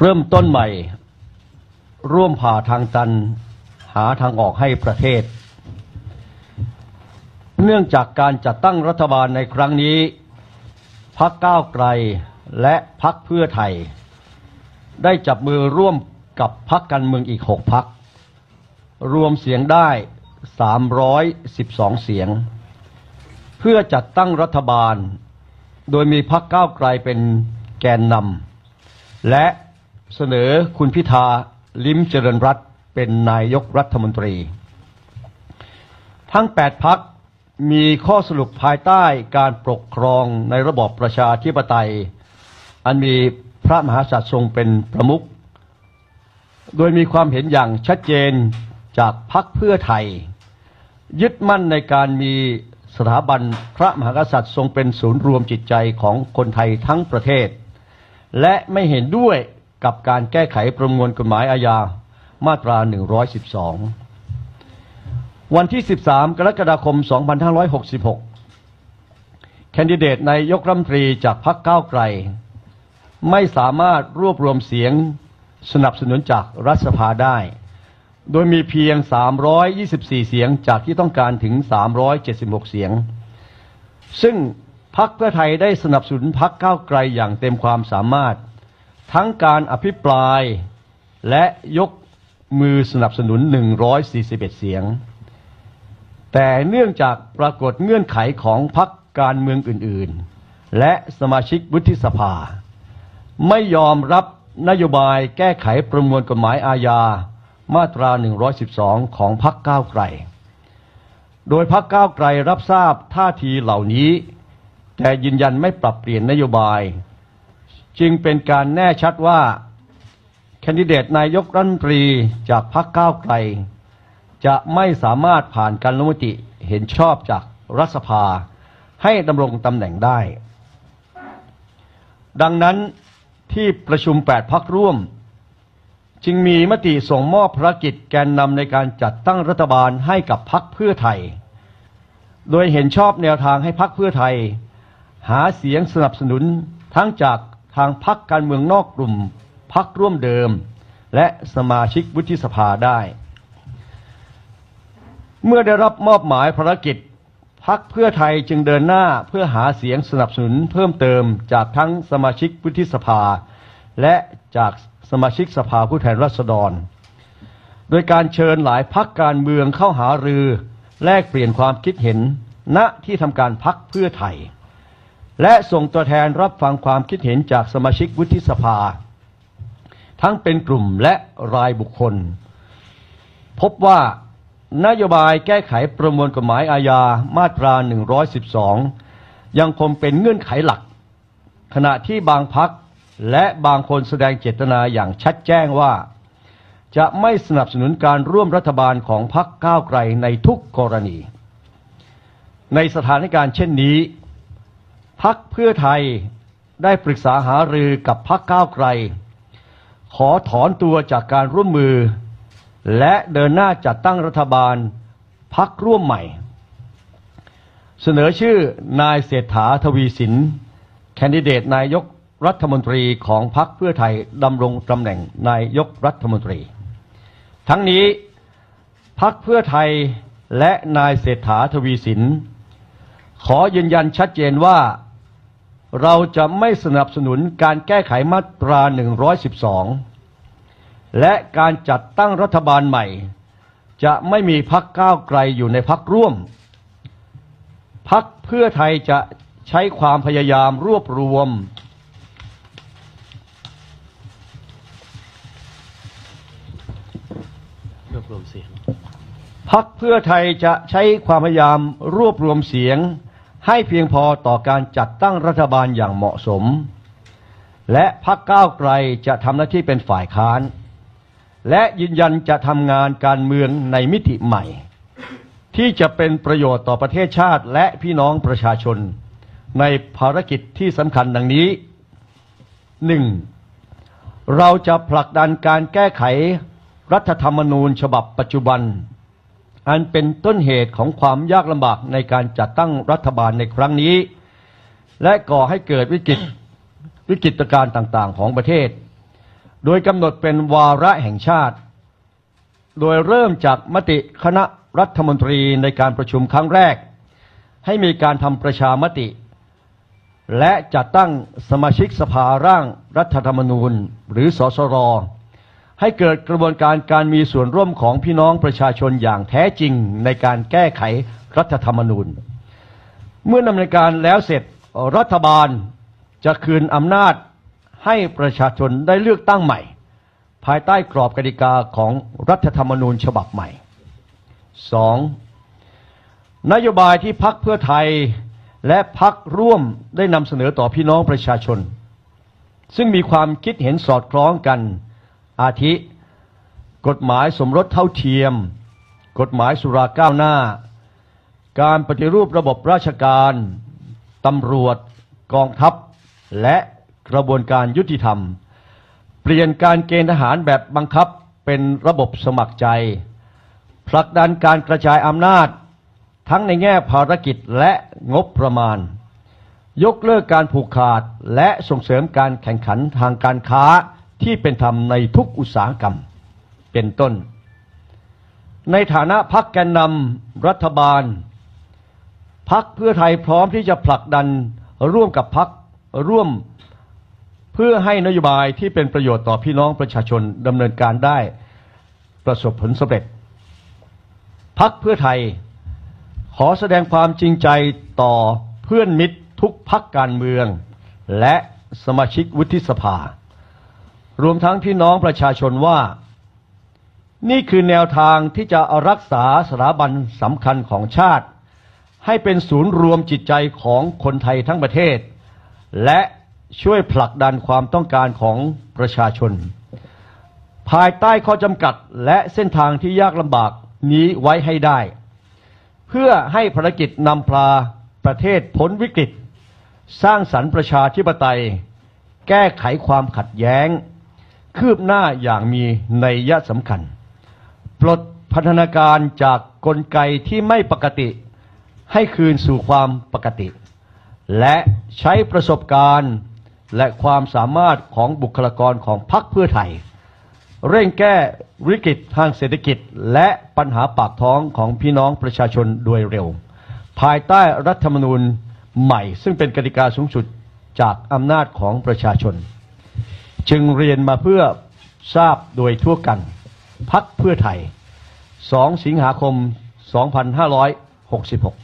เริ่มต้นใหม่ ร่วมผ่าทางตัน หาทางออกให้ประเทศ เนื่องจากการจัดตั้งรัฐบาลในครั้งนี้ พักก้าวไกลและพักเพื่อไทย ได้จับมือร่วมกับพักการเมืองอีกหกพัก รวมเสียงได้ 312 เสียง เพื่อจัดตั้งรัฐบาล โดยมีพักก้าวไกลเป็นแกนนำและ เสนอคุณพิธาลิ้มเจริญรัตเป็นนายกรัฐมนตรี ทั้ง 8 พักมีข้อสรุปภายใต้การปกครองในระบอบประชาธิปไตย อันมีพระมหากษัตริย์ทรงเป็นประมุขโดยมีความเห็นอย่างชัดเจนจากพักเพื่อไทย ยึดมั่นในการมีสถาบันพระมหากษัตริย์ทรงเป็นศูนย์รวมจิตใจของคนไทยทั้งประเทศ และไม่เห็นด้วย กับการแก้ไขประมวลกฎหมายอาญามาตรา 112 วันที่ 13 กรกฎาคม 2566 แคนดิเดตนายกรัฐมนตรีจากพรรคก้าวไกล ไม่สามารถรวบรวมเสียงสนับสนุนจากรัฐสภาได้ โดยมีเพียง 324 เสียงจากที่ต้องการถึง 376 เสียง ซึ่งพักเพื่อไทยได้สนับสนุนพักก้าวไกลอย่างเต็มความสามารถ ทั้งการอภิปรายและยกมือสนับสนุน 141 เสียง แต่เนื่องจากปรากฏเงื่อนไขของพักการเมืองอื่น ๆ และสมาชิกวุฒิสภา ไม่ยอมรับนโยบายแก้ไขประมวลกฎหมายอาญามาตรา 112 ของพักก้าวไกล โดยพักก้าวไกลรับทราบท่าทีเหล่านี้ แต่ยืนยันไม่ปรับเปลี่ยนนโยบาย จึงเป็นการแน่ชัดว่า แคนดิเดตนายกรัฐมนตรีจากพักก้าวไกล จะไม่สามารถผ่านการลงมติเห็นชอบจากรัฐสภา ให้ดำรงตำแหน่งได้ ดังนั้นที่ประชุม 8พักร่วม จึงมีมติส่งมอบภารกิจแกนนำในการจัดตั้งรัฐบาลให้กับพักเพื่อไทย โดยเห็นชอบแนวทางให้พักเพื่อไทย หาเสียงสนับสนุนทั้งจาก ทางพักการเมืองนอกกลุ่มพักร่วมเดิม และสมาชิกวุฒิสภาได้ เมื่อได้รับมอบหมายภารกิจพักเพื่อไทยจึงเดินหน้าเพื่อหาเสียงสนับสนุนเพิ่มเติมจากทั้งสมาชิกวุฒิสภา และจากสมาชิกสภาผู้แทนราษฎร โดยการเชิญหลายพักการเมืองเข้าหารือ แลกเปลี่ยนความคิดเห็นณที่ทำการพักเพื่อไทย และส่งตัวแทนรับฟังความคิดเห็นจากสมาชิกวุฒิสภา ทั้งเป็นกลุ่มและรายบุคคล พบว่านโยบายแก้ไขประมวลกฎหมายอาญามาตรา 112 ยังคงเป็นเงื่อนไขหลัก ขณะที่บางพักและบางคนแสดงเจตนาอย่างชัดแจ้งว่า จะไม่สนับสนุนการร่วมรัฐบาลของพรรคก้าวไกลในทุกกรณี ในสถานการณ์เช่นนี้ พักเพื่อไทยได้ปรึกษาหารือกับพักก้าวไกล ขอถอนตัวจากการร่วมมือ และเดินหน้าจัดตั้งรัฐบาลพักร่วมใหม่ เสนอชื่อนายเศรษฐาทวีสิน แคนดิเดตนายกรัฐมนตรีของพรรคเพื่อไทยดำรงตำแหน่งนายกรัฐมนตรี ทั้งนี้พักเพื่อไทยและนายเศรษฐาทวีสิน ขอยืนยันชัดเจนว่า เราจะไม่สนับสนุนการแก้ไขมาตรา 112 และการจัดตั้งรัฐบาลใหม่ จะไม่มีพักก้าวไกลอยู่ในพักร่วม พักเพื่อไทยจะใช้ความพยายามรวบรวม รวบรวมเสียงพักเพื่อไทยจะใช้ความพยายามรวบรวมเสียง ให้เพียงพอต่อการจัดตั้งรัฐบาลอย่างเหมาะสม และพักก้าวไกลจะทำหน้าที่เป็นฝ่ายค้าน และยืนยันจะทำงานการเมืองในมิติใหม่ ที่จะเป็นประโยชน์ต่อประเทศชาติและพี่น้องประชาชน ในภารกิจที่สำคัญดังนี้หนึ่งเราจะผลักดันการแก้ไขรัฐธรรมนูญฉบับปัจจุบัน อันเป็นต้นเหตุของความยากลำบากในการจัดตั้งรัฐบาลในครั้งนี้ และก่อให้เกิดวิกฤตวิกฤตการณ์ต่างๆ ของประเทศ โดยกำหนดเป็นวาระแห่งชาติ โดยเริ่มจากมติคณะรัฐมนตรีในการประชุมครั้งแรก ให้มีการทำประชามติ และจัดตั้งสมาชิกสภาร่างรัฐธรรมนูญ หรือสสร ให้เกิดกระบวนการการมีส่วนร่วมของพี่น้องประชาชนอย่างแท้จริงในการแก้ไขรัฐธรรมนูญ เมื่อดำเนินการแล้วเสร็จรัฐบาลจะคืนอำนาจให้ประชาชนได้เลือกตั้งใหม่ ภายใต้กรอบกติกาของรัฐธรรมนูญฉบับใหม่ 2. นโยบายที่พักเพื่อไทยและพักร่วมได้นำเสนอต่อพี่น้องประชาชน ซึ่งมีความคิดเห็นสอดคล้องกัน อาทิ กฎหมายสมรสเท่าเทียม กฎหมายสุราก้าวหน้า การปฏิรูประบบราชการ ตำรวจ กองทัพ และกระบวนการยุติธรรม เปลี่ยนการเกณฑ์ทหารแบบบังคับเป็นระบบสมัครใจ ผลักดันการกระจายอำนาจ ทั้งในแง่ภารกิจและงบประมาณ ยกเลิกการผูกขาดและส่งเสริมการแข่งขันทางการค้า ที่เป็นธรรมในทุกอุตสาหกรรมเป็นต้น ในฐานะพักแกนนำรัฐบาล พักเพื่อไทยพร้อมที่จะผลักดันร่วมกับพักร่วมเพื่อให้นโยบายที่เป็นประโยชน์ต่อพี่น้องประชาชนดำเนินการได้ประสบผลสำเร็จ พักเพื่อไทยขอแสดงความจริงใจต่อเพื่อนมิตรทุกพักการเมือง และสมาชิกวุฒิสภา รวมทั้งพี่น้องประชาชนว่า นี่คือแนวทางที่จะรักษาสถาบันสำคัญของชาติ ให้เป็นศูนย์รวมจิตใจของคนไทยทั้งประเทศ และช่วยผลักดันความต้องการของประชาชน ภายใต้ข้อจำกัดและเส้นทางที่ยากลำบากนี้ไว้ให้ได้ เพื่อให้ภารกิจนำพาประเทศพ้นวิกฤต สร้างสรรค์ประชาธิปไตย แก้ไขความขัดแย้ง คืบหน้าอย่างมีนัยยะสำคัญ ปลดพัฒนาการจากกลไกที่ไม่ปกติ ให้คืนสู่ความปกติ และใช้ประสบการณ์และความสามารถของบุคลากรของพรรคเพื่อไทย เร่งแก้วิกฤตทางเศรษฐกิจ และปัญหาปากท้องของพี่น้องประชาชนโดยเร็ว ภายใต้รัฐธรรมนูญใหม่ ซึ่งเป็นกติกาสูงสุดจากอำนาจของประชาชน จึงเรียนมาเพื่อทราบโดยทั่วกัน พักเพื่อไทย 2 สิงหาคม 2566